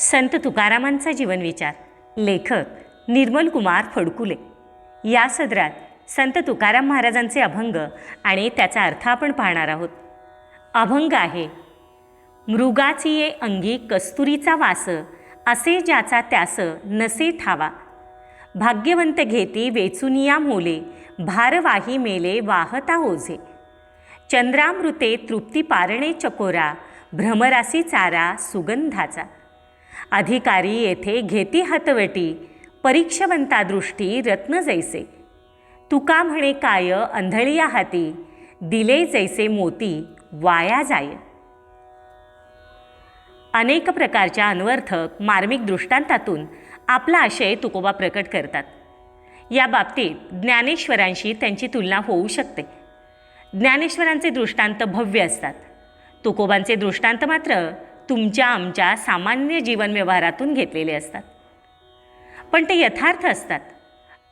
संत तुकारामांचा जीवनविचार. लेखक निर्मल कुमार फडकुले. या सदरात संत तुकाराम महाराजांचे अभंग आणि त्याचा अर्थ आपण पाहणार आहोत. अभंग आहे मृगाची ये अंगी कस्तुरीचा वास असे ज्याचा त्यास नसे ठावा. भाग्यवंत घेती वेचुनिया मोले भारवाही मेले वाहता ओझे. चंद्रामृते तृप्ती पारणे चकोरा भ्रमरासी चारा सुगंधाचा. अधिकारी येथे घेती हातवटी परीक्षवंता दृष्टी रत्न जैसे. तुका म्हणे काय अंधळिया हाती दिले जैसे मोती वाया जाय. अनेक प्रकारच्या अन्वर्थक मार्मिक दृष्टांतातून आपला आशय तुकोबा प्रकट करतात. या बाबतीत ज्ञानेश्वरांशी त्यांची तुलना होऊ शकते. ज्ञानेश्वरांचे दृष्टांत भव्य असतात. तुकोबांचे दृष्टांत मात्र तुमच्या आमच्या सामान्य जीवन व्यवहारातून घेतलेले असतात. पण ते यथार्थ असतात.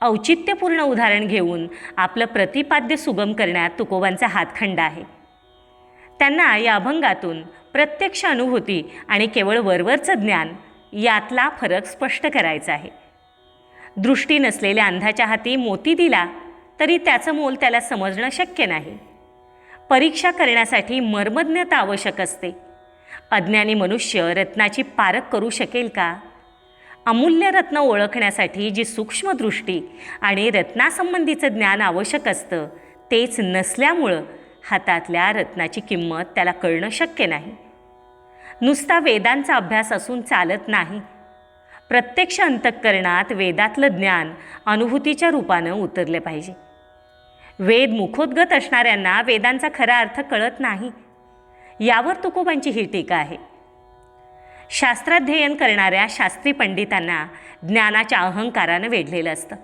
औचित्यपूर्ण उदाहरण घेऊन आपलं प्रतिपाद्य सुगम करण्यात तुकोबांचा हातखंड आहे. त्यांना या अभंगातून प्रत्यक्ष अनुभूती आणि केवळ वरवरचं ज्ञान यातला फरक स्पष्ट करायचा आहे. दृष्टी नसलेल्या अंधाच्या हाती मोती दिला तरी त्याचं मोल त्याला समजणं शक्य नाही. परीक्षा करण्यासाठी मर्मज्ञता आवश्यक असते. अज्ञानी मनुष्य रत्नाची पारख करू शकेल का? अमूल्य रत्न ओळखण्यासाठी जी सूक्ष्मदृष्टी आणि रत्नासंबंधीचं ज्ञान आवश्यक असतं तेच नसल्यामुळं हातातल्या रत्नाची किंमत त्याला कळणं शक्य नाही. नुसता वेदांचा अभ्यास असून चालत नाही. प्रत्यक्ष अंतःकरणात वेदातलं ज्ञान अनुभूतीच्या रूपानं उतरले पाहिजे. वेद मुखोद्गत असणाऱ्यांना वेदांचा खरा अर्थ कळत नाही. यावर तुकोबांची ही टीका आहे. शास्त्राध्ययन करणाऱ्या शास्त्री पंडितांना ज्ञानाच्या अहंकारानं वेढलेलं असतं.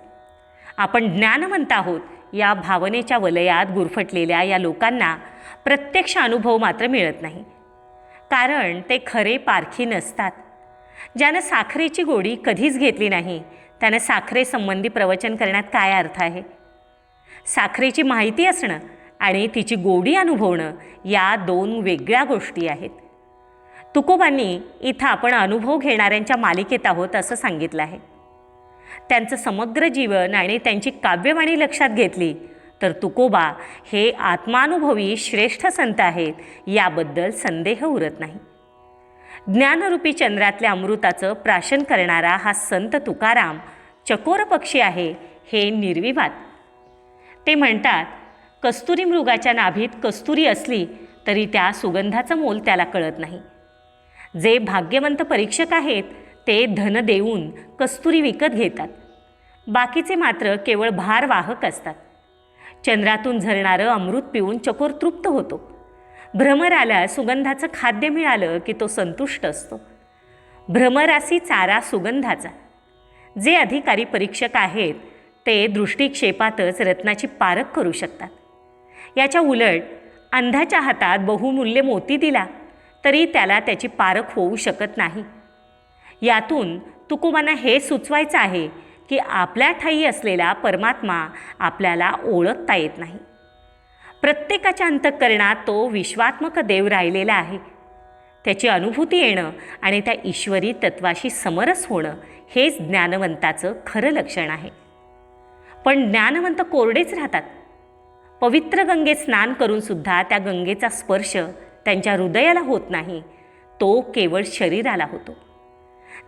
आपण ज्ञानवंत आहोत या भावनेच्या वलयात गुरफटलेल्या या लोकांना प्रत्यक्ष अनुभव मात्र मिळत नाही. कारण ते खरे पारखी नसतात. ज्यानं साखरेची गोडी कधीच घेतली नाही त्यानं साखरेसंबंधी प्रवचन करण्यात काय अर्थ आहे? साखरेची माहिती असणं आणि तिची गोडी अनुभवणं या दोन वेगळ्या गोष्टी आहेत. तुकोबांनी इथं आपण अनुभव घेणाऱ्यांच्या मालिकेत आहोत असं सांगितलं आहे. त्यांचं समग्र जीवन आणि त्यांची काव्यवाणी लक्षात घेतली तर तुकोबा हे आत्मानुभवी श्रेष्ठ संत आहेत याबद्दल संदेह उरत नाही. ज्ञानरूपी चंद्रातल्या अमृताचं प्राशन करणारा हा संत तुकाराम चकोर पक्षी आहे हे निर्विवाद. ते म्हणतात कस्तुरी मृगाच्या नाभीत कस्तुरी असली तरी त्या सुगंधाचं मोल त्याला कळत नाही. जे भाग्यवंत परीक्षक आहेत ते धन देऊन कस्तुरी विकत घेतात. बाकीचे मात्र केवळ भारवाहक असतात. चंद्रातून झरणारं अमृत पिऊन चकोर तृप्त होतो. भ्रमराला सुगंधाचं खाद्य मिळालं की तो संतुष्ट असतो. भ्रमरासी चारा सुगंधाचा. जे अधिकारी परीक्षक आहेत ते दृष्टिक्षेपातच रत्नाची पारख करू शकतात. याच्या उलट अंधाच्या हातात बहुमूल्य मोती दिला तरी त्याला त्याची पारख होऊ शकत नाही. यातून तुकुमांना हे सुचवायचं आहे की आपल्या ठाई असलेला परमात्मा आपल्याला ओळखता येत नाही. प्रत्येकाच्या अंतःकरणात तो विश्वात्मक देव राहिलेला आहे. त्याची अनुभूती येणं आणि त्या ईश्वरी तत्वाशी समरस होणं हेच ज्ञानवंताचं खरं लक्षण आहे. पण ज्ञानवंत कोरडेच राहतात. पवित्र गंगेत स्नान करूनसुद्धा त्या गंगेचा स्पर्श त्यांच्या हृदयाला होत नाही. तो केवळ शरीराला होतो.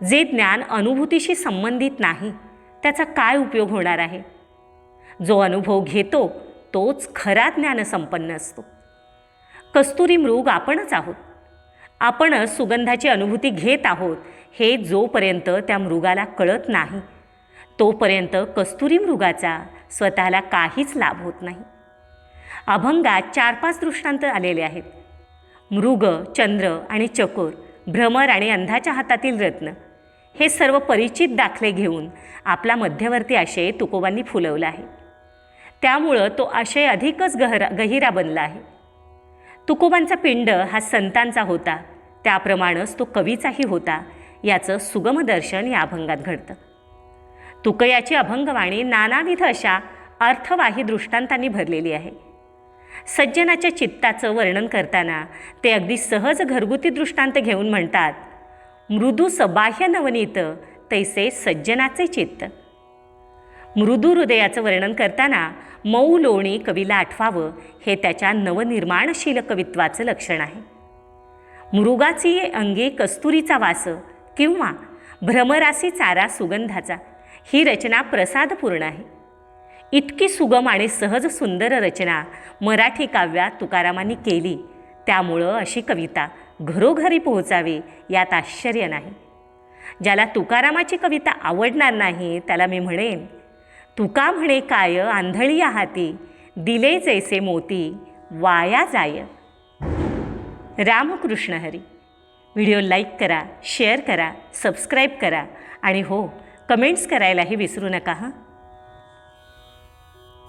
जे ज्ञान अनुभूतीशी संबंधित नाही त्याचा काय उपयोग होणार आहे? जो अनुभव घेतो तोच खरा ज्ञानसंपन्न असतो. कस्तुरी मृग आपणच आहोत. आपणच सुगंधाची अनुभूती घेत आहोत हे जोपर्यंत त्या मृगाला कळत नाही तोपर्यंत कस्तुरी मृगाचा स्वतःला काहीच लाभ होत नाही. अभंगात चार पाच दृष्टांत आलेले आहेत. मृग चंद्र आणि चकोर भ्रमर आणि अंधाच्या हातातील रत्न. हे सर्व परिचित दाखले घेऊन आपला मध्यवर्ती आशय तुकोबांनी फुलवला आहे. त्यामुळं तो आशय अधिकच गहरा गहिरा बनला आहे. तुकोबांचा पिंड हा संतांचा होता. त्याप्रमाणेच तो कवीचाही होता. याचं सुगम दर्शन या अभंगात घडतं. तुकयाची अभंगवाणी नानाविध अशा अर्थवाही दृष्टांतांनी भरलेली आहे. सज्जनाच्या चित्ताचं वर्णन करताना ते अगदी सहज घरगुती दृष्टांत घेऊन म्हणतात मृदू सबाह्य नवनीत तैसे सज्जनाचे चित्त. मृदू हृदयाचं वर्णन करताना मऊ लोणी कवीला आठवावं हे त्याच्या नवनिर्माणशील कवित्वाचं लक्षण आहे. मृगाची अंगे कस्तुरीचा वास किंवा भ्रमरासी चारा सुगंधाचा ही रचना प्रसादपूर्ण आहे. इतकी सुगम आणि सहज सुंदर रचना मराठी काव्यात तुकारामांनी केली. त्यामुळं अशी कविता घरोघरी पोहोचावी यात आश्चर्य नाही. ज्याला तुकारामाची कविता आवडणार नाही त्याला मी म्हणेन तुका म्हणे काय आंधळी हाती दिले जैसे मोती वाया जाय. रामकृष्ण हरी. व्हिडिओ लाईक करा शेअर करा सबस्क्राईब करा आणि हो कमेंट्स करायलाही विसरू नका हां?